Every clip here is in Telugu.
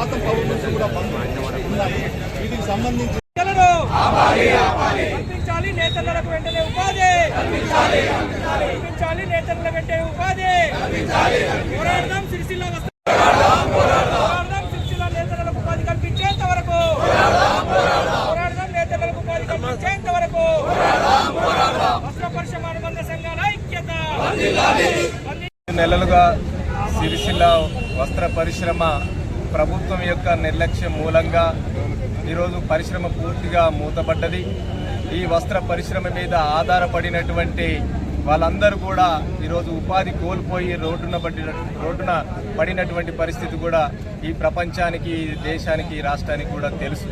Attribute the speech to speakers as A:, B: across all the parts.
A: శాతం పవర్ లూమ్స్ కూడా వీటికి సంబంధించి
B: కల్పించాలి నేతలకు వెంటనే ఉపాధి. కల్పించాలి నేతల వెంటనే ఉపాధి. పోరాడదాం సిరిసిల్ల వస్త్ర పోరాడదాం సిరిసిల్ల నేతలకు ఉపాధి కల్పించేంత వరకు. పోరాడదాం నేతలకు ఉపాధి కల్పించేంత వరకు. వస్త్ర పరిశ్రమ అనుబంధ సంఘాల ఐక్యత.
C: నెలలుగా సిరిసిల్ల వస్త్ర పరిశ్రమ ప్రభుత్వం యొక్క నిర్లక్ష్యం మూలంగా ఈరోజు పరిశ్రమ పూర్తిగా మూతపడ్డది. ఈ వస్త్ర పరిశ్రమ మీద ఆధారపడినటువంటి వాళ్ళందరూ కూడా ఈరోజు ఉపాధి కోల్పోయి రోడ్డున పడిన రోడ్డున పడినటువంటి పరిస్థితి కూడా ఈ ప్రపంచానికి ఈ దేశానికి ఈ రాష్ట్రానికి కూడా తెలుసు.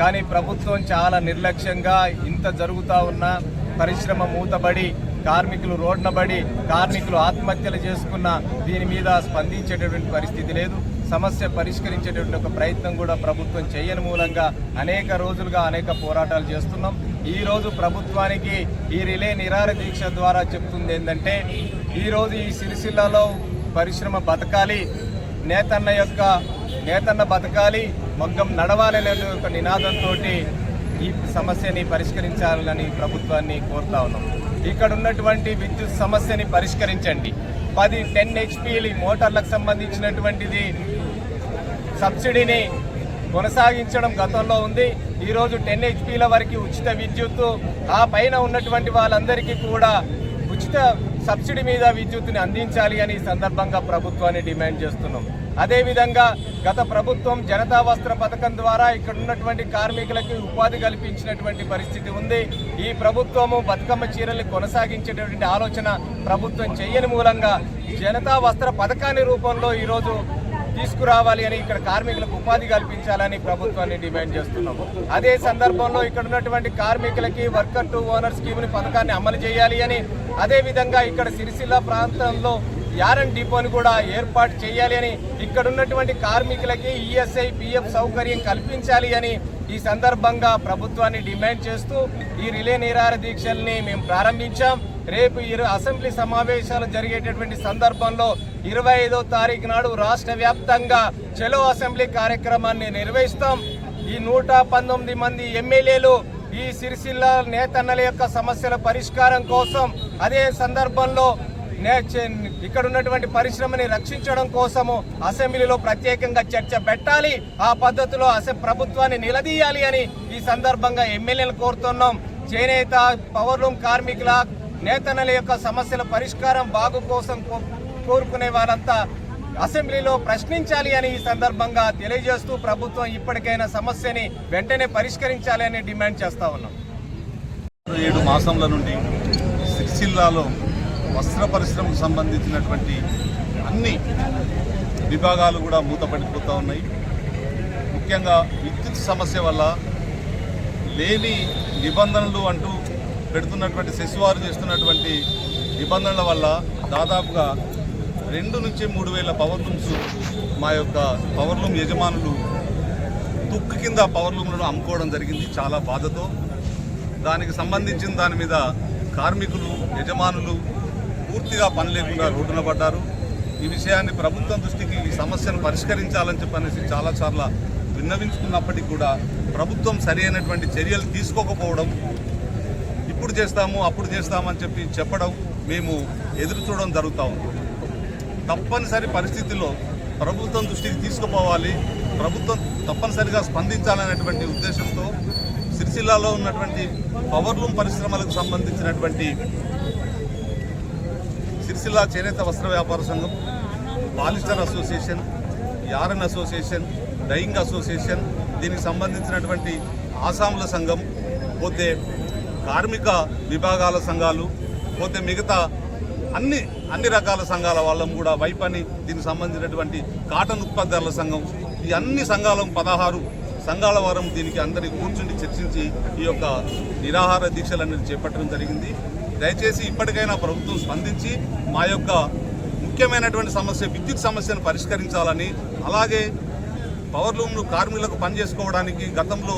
C: కానీ ప్రభుత్వం చాలా నిర్లక్ష్యంగా ఇంత జరుగుతూ ఉన్నా పరిశ్రమ మూతబడి కార్మికులు రోడ్నబడి కార్మికులు ఆత్మహత్యలు చేసుకున్న దీని మీద స్పందించేటటువంటి పరిస్థితి లేదు. సమస్య పరిష్కరించేటటువంటి ఒక ప్రయత్నం కూడా ప్రభుత్వం చేయని మూలంగా అనేక రోజులుగా అనేక పోరాటాలు చేస్తున్నాం. ఈరోజు ప్రభుత్వానికి ఈ రిలే నిరార దీక్ష ద్వారా చెప్తుంది ఏంటంటే ఈ ఈ సిరిసిల్లలో పరిశ్రమ బతకాలి నేతన్న యొక్క నేతన్న బతకాలి మగ్గం నడవాలనే ఒక నినాదంతో ఈ సమస్యని పరిష్కరించాలని ప్రభుత్వాన్ని కోరుతా ఉన్నాం. ఇక్కడ ఉన్నటువంటి విద్యుత్ సమస్యని పరిష్కరించండి. పది టెన్ హెచ్పి మోటార్లకు సంబంధించినటువంటిది సబ్సిడీని కొనసాగించడం గతంలో ఉంది. ఈరోజు టెన్ హెచ్పీల వరకు ఉచిత విద్యుత్ ఆ పైన ఉన్నటువంటి వాళ్ళందరికీ కూడా ఉచిత సబ్సిడీ మీద విద్యుత్ని అందించాలి అని ఈ సందర్భంగా ప్రభుత్వాన్ని డిమాండ్ చేస్తున్నాం. అదేవిధంగా గత ప్రభుత్వం జనతా వస్త్ర పథకం ద్వారా ఇక్కడ ఉన్నటువంటి కార్మికులకి ఉపాధి కల్పించినటువంటి పరిస్థితి ఉంది. ఈ ప్రభుత్వము బతుకమ్మ చీరల్ని కొనసాగించేటటువంటి ఆలోచన ప్రభుత్వం చేయని మూలంగా జనతా వస్త్ర పథకాన్ని రూపంలో ఈరోజు తీసుకురావాలి అని ఇక్కడ కార్మికులకు ఉపాధి కల్పించాలని ప్రభుత్వాన్ని డిమాండ్ చేస్తున్నాము. అదే సందర్భంలో ఇక్కడ ఉన్నటువంటి కార్మికులకి వర్కర్ టు ఓనర్ స్కీమ్ని పథకాన్ని అమలు చేయాలి అని అదేవిధంగా ఇక్కడ సిరిసిల్ల ప్రాంతంలో యారన్ డిపోని కూడా ఏర్పాటు చేయాలి అని ఇక్కడ ఉన్నటువంటి కార్మికులకి ఈఎస్ఐ పిఎఫ్ సౌకర్యం కల్పించాలి అని ఈ సందర్భంగా ప్రభుత్వాన్ని డిమాండ్ చేస్తూ ఈ రిలే నిరాహార దీక్షల్ని మేము ప్రారంభించాం. రేపు ఇరు అసెంబ్లీ సమావేశాలు జరిగేటటువంటి సందర్భంలో ఇరవై ఐదో తారీఖు నాడు రాష్ట్ర వ్యాప్తంగా చెలో అసెంబ్లీ కార్యక్రమాన్ని నిర్వహిస్తాం. ఈ నూట పంతొమ్మిది మంది ఎమ్మెల్యేలు ఈ సిరిసిల్ల నేతన్నల యొక్క సమస్యల పరిష్కారం కోసం అదే సందర్భంలో ఇక్కడ ఉన్నటువంటి పరిశ్రమని రక్షించడం కోసము అసెంబ్లీలో ప్రత్యేకంగా చర్చ పెట్టాలి. ఆ పద్ధతిలో అసె ప్రభుత్వాన్ని నిలదీయాలి అని ఈ సందర్భంగా ఎమ్మెల్యేలు కోరుతున్నాం. చేనేత పవర్లూమ్ కార్మికుల నేతనల యొక్క సమస్యల పరిష్కారం బాగు కోసం కో- కోరుకునే వారంతా అసెంబ్లీలో ప్రశ్నించాలి అని ఈ సందర్భంగా తెలియజేస్తూ ప్రభుత్వం ఇప్పటికైనా సమస్యని వెంటనే పరిష్కరించాలి అని డిమాండ్ చేస్తా ఉన్నాం.
A: ఏడు మాసంల నుండి సిరిసిల్లాలో వస్త్ర పరిశ్రమకు సంబంధించినటువంటి అన్ని విభాగాలు కూడా మూతపడిపోతూ ఉన్నాయి. ముఖ్యంగా విద్యుత్ సమస్య వల్ల లేని నిబంధనలు అంటూ పెడుతున్నటువంటి శశివారు చేస్తున్నటువంటి నిబంధనల వల్ల దాదాపుగా రెండు నుంచి మూడు వేల పవర్ లూమ్స్ మా యొక్క పవర్ లూమ్ యజమానులు తుక్కు కింద పవర్ లూమ్లను అమ్ముకోవడం జరిగింది చాలా బాధతో. దానికి సంబంధించిన దాని మీద కార్మికులు యజమానులు పూర్తిగా పని లేకుండా రోడ్డున పడ్డారు. ఈ విషయాన్ని ప్రభుత్వం దృష్టికి ఈ సమస్యను పరిష్కరించాలని చెప్పనేసి చాలాసార్లు విన్నవించుకున్నప్పటికీ కూడా ప్రభుత్వం సరి అయినటువంటి చర్యలు తీసుకోకపోవడం ఇప్పుడు చేస్తాము అప్పుడు చేస్తామని చెప్పి చెప్పడం మేము ఎదురు చూడడం జరుగుతూ ఉంది. తప్పనిసరి పరిస్థితుల్లో ప్రభుత్వం దృష్టికి తీసుకుపోవాలి. ప్రభుత్వం తప్పనిసరిగా స్పందించాలనేటువంటి ఉద్దేశంతో సిరిసిల్లాలో ఉన్నటువంటి పవర్లూమ్ పరిశ్రమలకు సంబంధించినటువంటి సిరిసిల్ల చేనేత వస్త్ర వ్యాపార సంఘం polyester association yarn association dyeing association దీనికి సంబంధించినటువంటి ఆసాముల సంఘం పోతే కార్మిక విభాగాల సంఘాలు పోతే మిగతా అన్ని అన్ని రకాల సంఘాల వాళ్ళం కూడా వైపని దీనికి సంబంధించినటువంటి కాటన్ ఉత్పత్తిదారుల సంఘం ఈ అన్ని సంఘాలం పదహారు సంఘాల వారం దీనికి అందరినీ కూర్చుని చర్చించి ఈ యొక్క నిరాహార దీక్షలన్నీ చేపట్టడం జరిగింది. దయచేసి ఇప్పటికైనా ప్రభుత్వం స్పందించి మా యొక్క ముఖ్యమైనటువంటి సమస్య విద్యుత్ సమస్యను పరిష్కరించాలని అలాగే పవర్ లూమ్ను కార్మికులకు పనిచేసుకోవడానికి గతంలో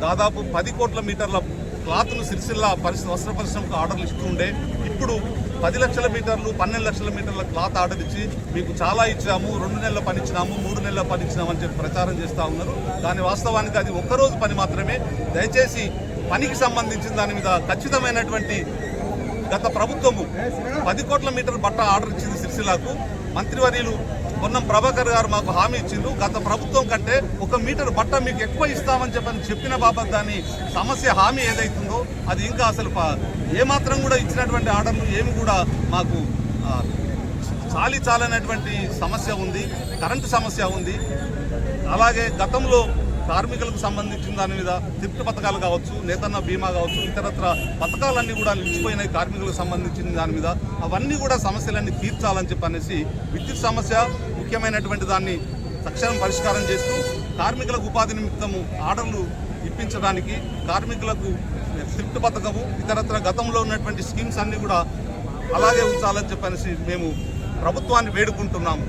A: దాదాపు పది కోట్ల మీటర్ల క్లాత్ను సిరిసిల్ల పరిశ్రమ వస్త్ర పరిశ్రమకు ఆర్డర్లు ఇస్తూ ఉండే ఇప్పుడు పది లక్షల మీటర్లు పన్నెండు లక్షల మీటర్ల క్లాత్ ఆర్డర్ ఇచ్చి మీకు చాలా ఇచ్చాము రెండు నెలల పని ఇచ్చినాము మూడు నెలల పని ఇచ్చినాము అని చెప్పి ప్రచారం చేస్తూ ఉన్నారు. దాని వాస్తవానికి అది ఒక్కరోజు పని మాత్రమే. దయచేసి పనికి సంబంధించిన దాని మీద ఖచ్చితమైనటువంటి గత ప్రభుత్వము పది కోట్ల మీటర్ బట్ట ఆర్డర్ ఇచ్చింది సిరిసిల్లాకు. మంత్రివర్యులు పొన్నం ప్రభాకర్ గారు మాకు హామీ ఇచ్చిండ్రు. గత ప్రభుత్వం కంటే ఒక మీటర్ బట్ట మీకు ఎక్కువ ఇస్తామని చెప్పని చెప్పిన బాబత్ దాని సమస్య హామీ ఏదైతుందో అది ఇంకా అసలు ఏమాత్రం కూడా ఇచ్చినటువంటి ఆర్డర్లు ఏమి కూడా మాకు చాలి చాలనేటువంటి సమస్య ఉంది. కరెంటు సమస్య ఉంది. అలాగే గతంలో కార్మికులకు సంబంధించిన దాని మీద తిప్పు పథకాలు కావచ్చు నేతన్న బీమా కావచ్చు ఇతరత్ర పథకాలన్నీ కూడా నిలిచిపోయినాయి కార్మికులకు సంబంధించిన దాని మీద. అవన్నీ కూడా సమస్యలన్నీ తీర్చాలని చెప్పనేసి విద్యుత్ సమస్య ముఖ్యమైనటువంటి దాన్ని తక్షణం పరిష్కారం చేస్తూ కార్మికులకు ఉపాధి నిమిత్తము ఆర్డర్లు ఇప్పించడానికి కార్మికులకు థిఫ్ట్ పథకము ఇతరత్ర గతంలో ఉన్నటువంటి స్కీమ్స్ అన్నీ కూడా అలాగే ఉంచాలని చెప్పనేసి మేము ప్రభుత్వాన్ని వేడుకుంటున్నాము.